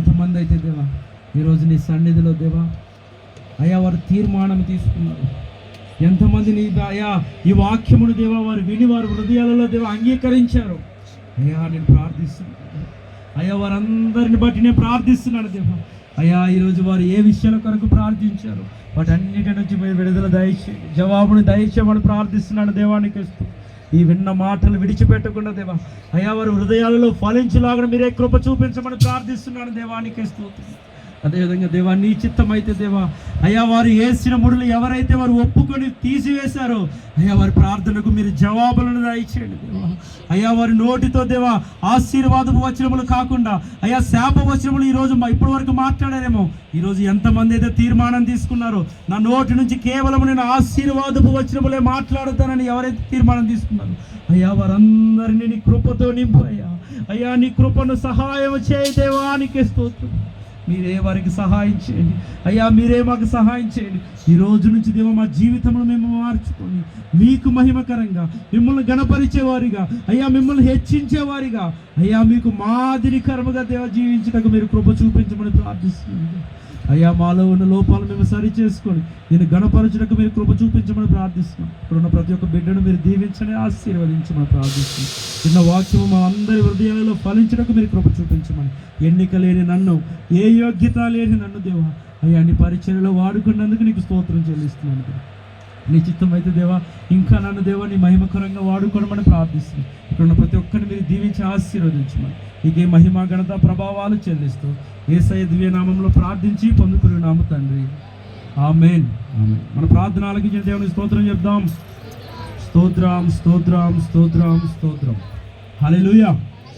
ఎంతమంది అయితే దేవా ఈరోజు నీ సన్నిధిలో దేవా అయ్యా వారు తీర్మానం తీసుకున్నారు. ఎంతమంది నీ అయ్యా ఈ వాక్యమును దేవా వారు విని వారి హృదయాలలో దేవా అంగీకరించారు. అయ్యా నేను ప్రార్థిస్తున్నాను. అయ్యా వారందరిని బట్టి నేను ప్రార్థిస్తున్నాను దేవా. అయ్యా ఈరోజు వారు ఏ విషయాల కొరకు ప్రార్థించారు? వాటన్నిటి నుంచి మీరు విడుదల దయచే జవాబును దయచేయమని ప్రార్థిస్తున్నాను దేవానికి ఇస్తూ ఈ విన్న మాటలు విడిచిపెట్టకుండా దేవా అయ్యా వారి హృదయాలలో ఫలించలాగా మీరే కృప చూపించమని ప్రార్థిస్తున్నాను దేవానికి స్తోత్రం. అదేవిధంగా దేవా నీ చిత్తం అయితే దేవా అయ్యా వారు వేసిన ముడులు ఎవరైతే వారు ఒప్పుకొని తీసివేశారో అయ్యా వారి ప్రార్థనకు మీరు జవాబులను దయచేయండి దేవా. అయ్యా వారి నోటితో దేవా ఆశీర్వాదపు వచనములు కాకుండా అయ్యా శాప వచనములు ఈరోజు మా ఇప్పటి వరకు మాట్లాడారేమో. ఈరోజు ఎంతమంది అయితే తీర్మానం తీసుకున్నారో నా నోటి నుంచి కేవలం నేను ఆశీర్వాదపు వచనములే మాట్లాడుతానని ఎవరైతే తీర్మానం తీసుకున్నారో అయ్యా వారందరినీ నీ కృపతో నింపు అయ్యా. అయ్యా నీ కృపను సహాయం చేయ నీకే స్తోత్రం. మీరే వారికి సహాయం చేయండి. అయ్యా మీరే మాకు సహాయం చేయండి. ఈ రోజు నుంచి దేవ మా జీవితంలో మేము మార్చుకొని మీకు మహిమకరంగా మిమ్మల్ని గణపరిచేవారిగా అయ్యా మిమ్మల్ని హెచ్చించేవారిగా అయ్యా మీకు మాదిరికరముగా దేవ జీవించటకు మీరు కృప చూపించమని ప్రార్థిస్తున్నాను అయ్యా మాలో ఉన్న లోపాలు మేము సరి చేసుకొని నేను గణపరచుటకు మీరు కృప చూపించమని ప్రార్థిస్తున్నాం. ఇప్పుడున్న ప్రతి ఒక్క బిడ్డను మీరు దీవించని ఆశీర్వదించమని ప్రార్థిస్తున్నాం. చిన్న వాక్యము మా అందరి హృదయాలలో ఫలించడానికి మీరు కృప చూపించమని. ఎన్నిక లేని నన్ను ఏ యోగ్యత లేని నన్ను దేవా అయ్యా నీ పరిచయలో వాడుకున్నందుకు నీకు స్తోత్రం చెల్లిస్తున్నాను. దేవా. నీ చిత్తం అయితే దేవా ఇంకా నన్ను దేవా నీ మహిమకరంగా వాడుకోవడమని ప్రార్థిస్తున్నాను ఇక్కడ ఉన్న ప్రతి ఒక్కరిని మీరు దీవించి ఆశీర్వదించమని. నీకే మహిమ ఘనత ప్రభావాలు చెల్లిస్తూ ఏసయ దివ్య నామంలో ప్రార్థించి పొందుకుని నాము తండ్రి. ఆమెన్. మెయిన్ మన ప్రార్థన ఆలకించిన దేవుని స్తోత్రం చెప్దాం. స్తోత్రం స్తోత్రం స్తోత్రం స్తోత్రం. హల్లెలూయా.